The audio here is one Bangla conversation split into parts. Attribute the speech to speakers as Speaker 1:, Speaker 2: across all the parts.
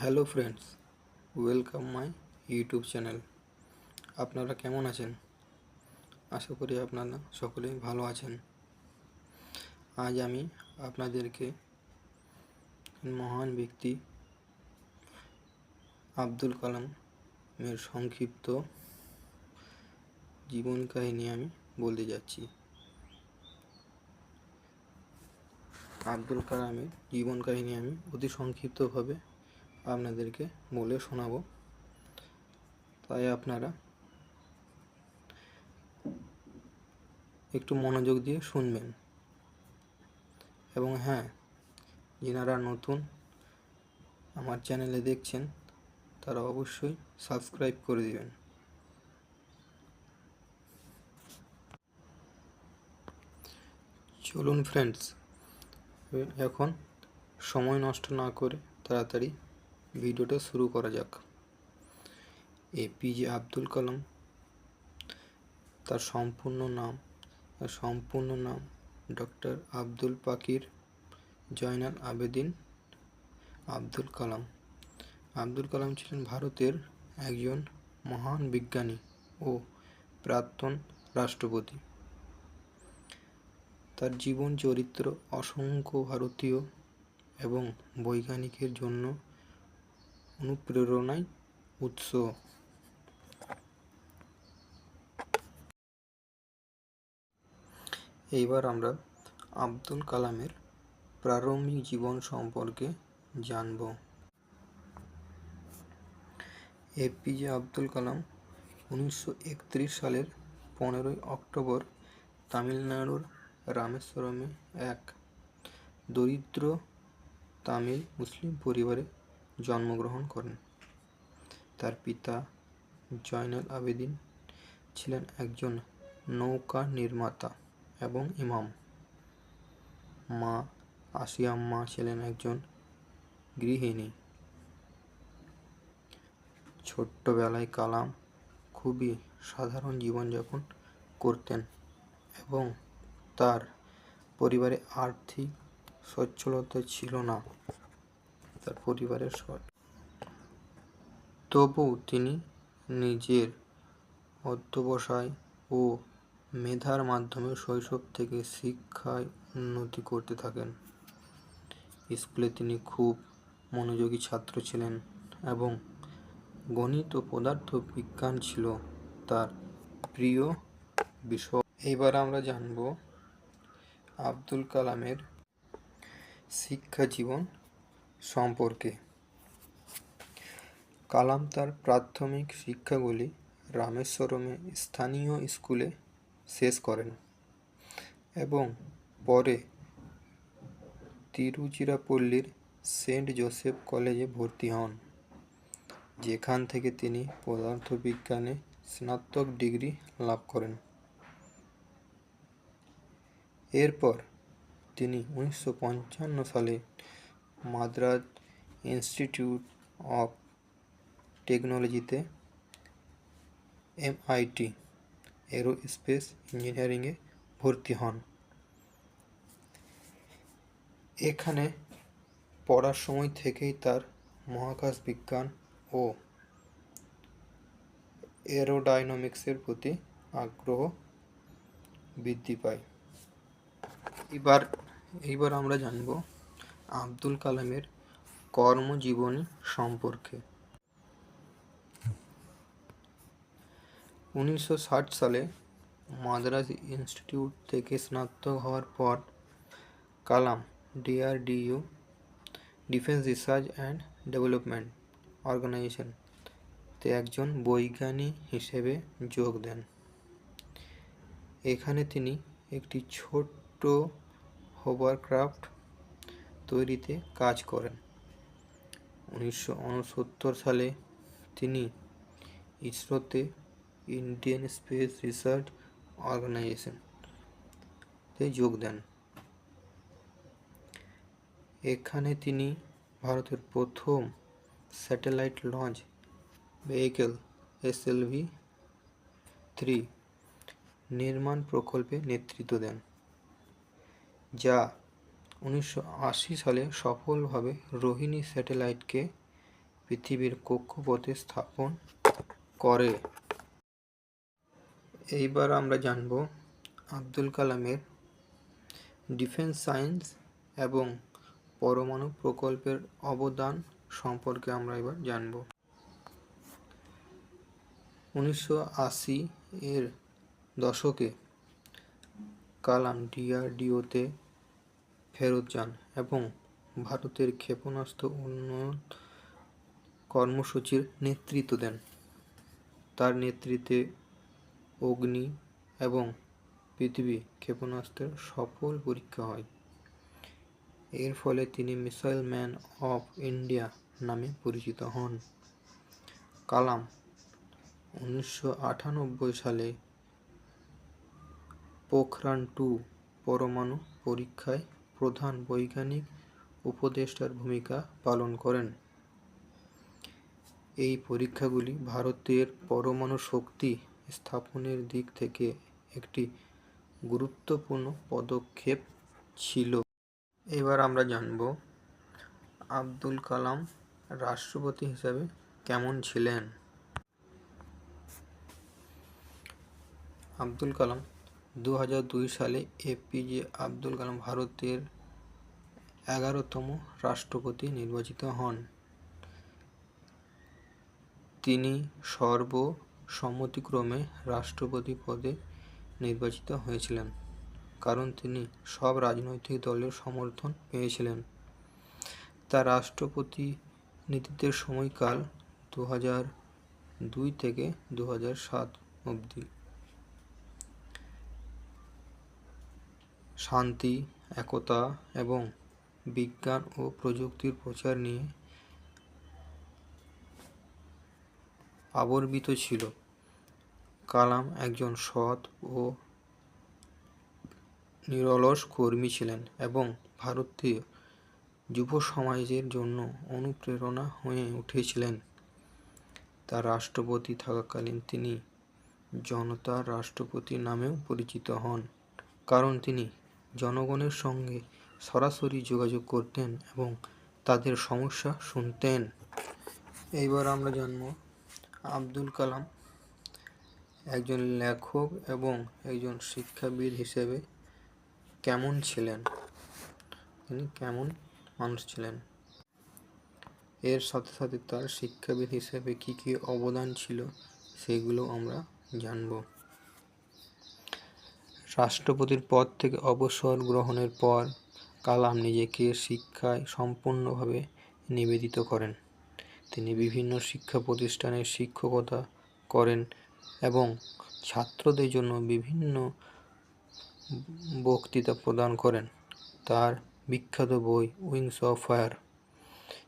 Speaker 1: Hello friends, welcome my YouTube channel. আপনারা কেমন আছেন? আশা করি আপনারা সকলেই ভালো আছেন। আজ আমি আপনাদেরকে মহান ব্যক্তি আব্দুল কালামের সংক্ষিপ্ত জীবন কাহিনী আমি বলতে যাচ্ছি। আব্দুল কালামের জীবন কাহিনী আমি অতি সংক্ষিপ্তভাবে আপনাদেরকে বলে শোনাবো। তাই আপনারা একটু মনোযোগ দিয়ে শুনবেন। এবং হ্যাঁ যিনারা নতুন আমার চ্যানেলে দেখছেন, তারা অবশ্যই সাবস্ক্রাইব করে দিবেন। চলুন ফ্রেন্ডস এখন সময় নষ্ট না করে তাড়াতাড়ি ভিডিওটা শুরু করা যাক। এপিজে আব্দুল কালাম। তার সম্পূর্ণ নাম, তার সম্পূর্ণ নাম ডক্টর আব্দুল পাকির জয়নাল আবেদিন আব্দুল কালাম। আব্দুল কালাম ছিলেন ভারতের একজন মহান বিজ্ঞানী ও প্রাক্তন রাষ্ট্রপতি। তার জীবন চরিত্র অসংখ্য ভারতীয় এবং বৈজ্ঞানিকের জন্য অনুপ্রেরণায় উৎস। এইবার আমরা আব্দুল কালামের প্রারম্ভিক জীবন সম্পর্কে জানব। এপিজে আব্দুল কালাম উনিশশো একত্রিশ সালের পনেরোই অক্টোবর তামিলনাড়ুর রামেশ্বরমে এক দরিদ্র তামিল মুসলিম পরিবারে জন্মগ্রহণ করেন। তার পিতা জয়নাল আবেদিন ছিলেন একজন নৌকা নির্মাতা এবং ইমাম। মা আসিয়াম্মা ছিলেন একজন গৃহিণী। ছোট্টবেলায় কালাম খুবই সাধারণ জীবনযাপন করতেন এবং তার পরিবারে আর্থিক সচ্ছলতা ছিল না। তার পরিবারের সৎ তবুও তিনি নিজের অধ্যবসায় ও মেধার মাধ্যমে শৈশব থেকে শিক্ষায় উন্নতি করতে থাকেন। স্কুলে তিনি খুব মনোযোগী ছাত্র ছিলেন এবং গণিত ও পদার্থ বিজ্ঞান ছিল তার প্রিয় বিষয়। এইবার আমরা জানব আব্দুল কালামের শিক্ষা জীবন সম্পর্কে। কালাম তার প্রাথমিক শিক্ষাগুলি রামেশ্বরমে স্থানীয় স্কুলে শেষ করেন এবং পরে তিরুচিরাপল্লীর সেন্ট জোসেফ কলেজে ভর্তি হন, যেখান থেকে তিনি পদার্থবিজ্ঞানে স্নাতক ডিগ্রি লাভ করেন। এরপর তিনি উনিশশো পঞ্চান্ন সালে মাদ্রাজ ইনস্টিটিউট অফ টেকনোলজিতে এমআইটি, এরোস্পেস ইঞ্জিনিয়ারিংয়ে ভর্তি হন। এখানে পড়ার সময় থেকেই তার মহাকাশ বিজ্ঞান ও এরোডাইনামিক্সের প্রতি আগ্রহ বৃদ্ধি পায়। এবার, এইবার আমরা জানব আব্দুল কালামের কর্মজীবনী সম্পর্কে। উনিশশো ষাট সালে মাদ্রাজ ইনস্টিটিউট থেকে স্নাতক হওয়ার পর Kalam DRDO defence research and development organisation তে একজন বৈজ্ঞানিক হিসেবে যোগ দেন। এখানে তিনি একটি ছোট্ট হোভারক্রাফট তৈরিতে কাজ করেন। উনিশশো উনসত্তর সালে তিনি ইসরোতে ইন্ডিয়ান স্পেস রিসার্চ অর্গানাইজেশন অর্গানাইজেশনতে যোগ দেন। এখানে তিনি ভারতের প্রথম satellite launch vehicle SLV three নির্মাণ প্রকল্পে নেতৃত্ব দেন, যা উনিশশো আশি সালে সফলভাবে রোহিণী স্যাটেলাইটকে পৃথিবীর কক্ষপথে স্থাপন করে। এইবার আমরা জানব আব্দুল কালামের ডিফেন্স সায়েন্স এবং পরমাণু প্রকল্পের অবদান সম্পর্কে আমরা এবার জানব। উনিশশো আশি এর দশকে কালাম ডিআরডিওতে ফেরত যান এবং ভারতের ক্ষেপণাস্ত্র উন্নয়ন কর্মসূচির নেতৃত্ব দেন। তার নেতৃত্বে অগ্নি এবং পৃথিবী ক্ষেপণাস্ত্রের সফল পরীক্ষা হয়। এর ফলে তিনি মিসাইল ম্যান অফ ইন্ডিয়া নামে পরিচিত হন। কালাম উনিশশো আটানব্বই সালে পোখরান টু পরমাণু পরীক্ষায় প্রধান বৈজ্ঞানিক উপদেষ্টার ভূমিকা পালন করেন। এই পরীক্ষাগুলি ভারতের পরমাণু শক্তি স্থাপনের দিক থেকে একটি গুরুত্বপূর্ণ পদক্ষেপ ছিল। এবার আমরা জানব আব্দুল কালাম রাষ্ট্রপতি হিসাবে কেমন ছিলেন? আব্দুল কালাম দু সালে এপিজে আব্দুল কালাম ভারতের এগারোতম রাষ্ট্রপতি নির্বাচিত হন। তিনি সর্বসম্মতিক্রমে রাষ্ট্রপতি পদে নির্বাচিত হয়েছিলেন, কারণ তিনি সব রাজনৈতিক দলের সমর্থন পেয়েছিলেন। তার রাষ্ট্রপতি নীতিতে সময়কাল দু দুই থেকে দু সাত অবধি। শান্তি, একতা এবং বিজ্ঞান ও প্রযুক্তির প্রচার নিয়ে আবর্বিত ছিল। কালাম একজন সৎ ও নিরলস কর্মী ছিলেন এবং ভারতীয় যুব সমাজের জন্য অনুপ্রেরণা হয়ে উঠেছিলেন। তার রাষ্ট্রপতি থাকাকালীন তিনি জনতার রাষ্ট্রপতি নামেও পরিচিত হন, কারণ তিনি জনগণের সঙ্গে সরাসরি যোগাযোগ করতেন এবং তাদের সমস্যা শুনতেন। এইবার আমরা জানব আব্দুল কালাম একজন লেখক এবং একজন শিক্ষাবিদ হিসেবে কেমন ছিলেন? তিনি কেমন মানুষ ছিলেন? এর সাথে সাথে তার শিক্ষাবিদ হিসেবে কী কী অবদান ছিল, সেগুলো আমরা জানব। রাষ্ট্রপতির পদ থেকে অবসর গ্রহণের পর কালাম নিজেকে শিক্ষায় সম্পূর্ণভাবে নিবেদিত করেন। তিনি বিভিন্ন শিক্ষা প্রতিষ্ঠানে শিক্ষকতা করেন এবং ছাত্রদের জন্য বিভিন্ন বক্তৃতা প্রদান করেন। তার বিখ্যাত বই উইংস অফ ফায়ার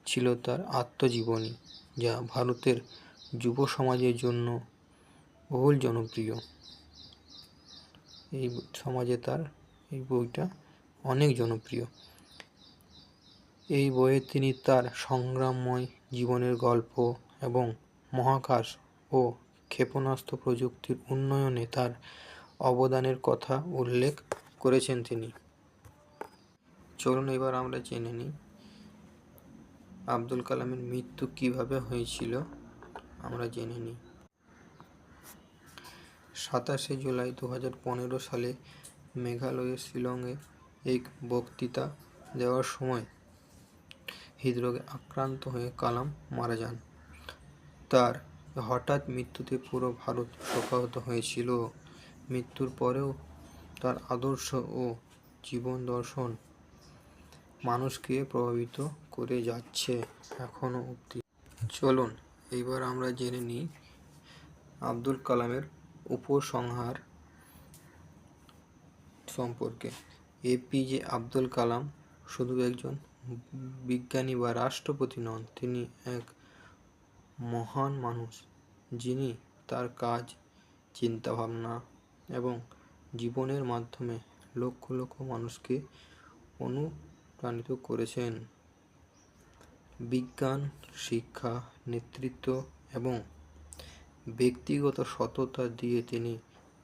Speaker 1: ছিল তার আত্মজীবনী, যা ভারতের যুব সমাজের জন্য বহুল জনপ্রিয়। এই সমাজে তার এই বইটা অনেক জনপ্রিয়। এই বইয়ে তিনি তার সংগ্রামময় জীবনের গল্প এবং মহাকাশ ও ক্ষেপণাস্ত্র প্রযুক্তির উন্নয়নে তার অবদানের কথা উল্লেখ করেছেন তিনি। চলুন এবার আমরা জেনে নিই আব্দুল কালামের মৃত্যু কীভাবে হয়েছিল। আমরা জেনে নিই। সাতাশে জুলাই দু পনেরো সালে মেঘালয়ের শিলংয়ে এক বক্তৃতা দেওয়ার সময় হৃদরোগে আক্রান্ত হয়ে কালাম মারা যান। তার হঠাৎ মৃত্যুতে পুরো ভারত শোকাহত হয়েছিল। মৃত্যুর পরেও তার আদর্শ ও জীবন দর্শন মানুষকে প্রভাবিত করে যাচ্ছে এখনও অবধি। চলুন, এইবার আমরা জেনে নিই আব্দুল কালামের উপসংহার সম্পর্কে। এপিজে আব্দুল কালাম শুধু একজন বিজ্ঞানী বা রাষ্ট্রপতি নন, তিনি এক মহান মানুষ যিনি তার কাজ, চিন্তাভাবনা এবং জীবনের মাধ্যমে লক্ষ লক্ষ মানুষকে অনুপ্রাণিত করেছেন। বিজ্ঞান, শিক্ষা, নেতৃত্ব এবং ব্যক্তিগত সততা দিয়ে তিনি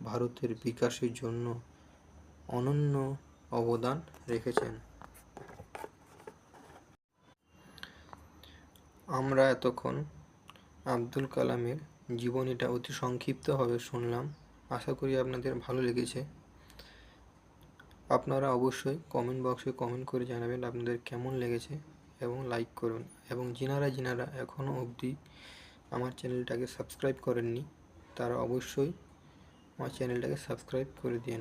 Speaker 1: ভারতের বিকাশের জন্য অনন্য অবদান রেখেছেন। আমরা এতক্ষণ আব্দুল কালামের জীবনীটা অতি সংক্ষিপ্তভাবে শুনলাম। আশা করি আপনাদের ভালো লেগেছে। আপনারা অবশ্যই কমেন্ট বক্সে কমেন্ট করে জানাবেন আপনাদের কেমন লেগেছে এবং লাইক করুন। এবং যিনারা যিনারা এখনও অবধি আমার চ্যানেলটাকে সাবস্ক্রাইব করেননি তারা অবশ্যই আমার চ্যানেলটাকে সাবস্ক্রাইব করে দিন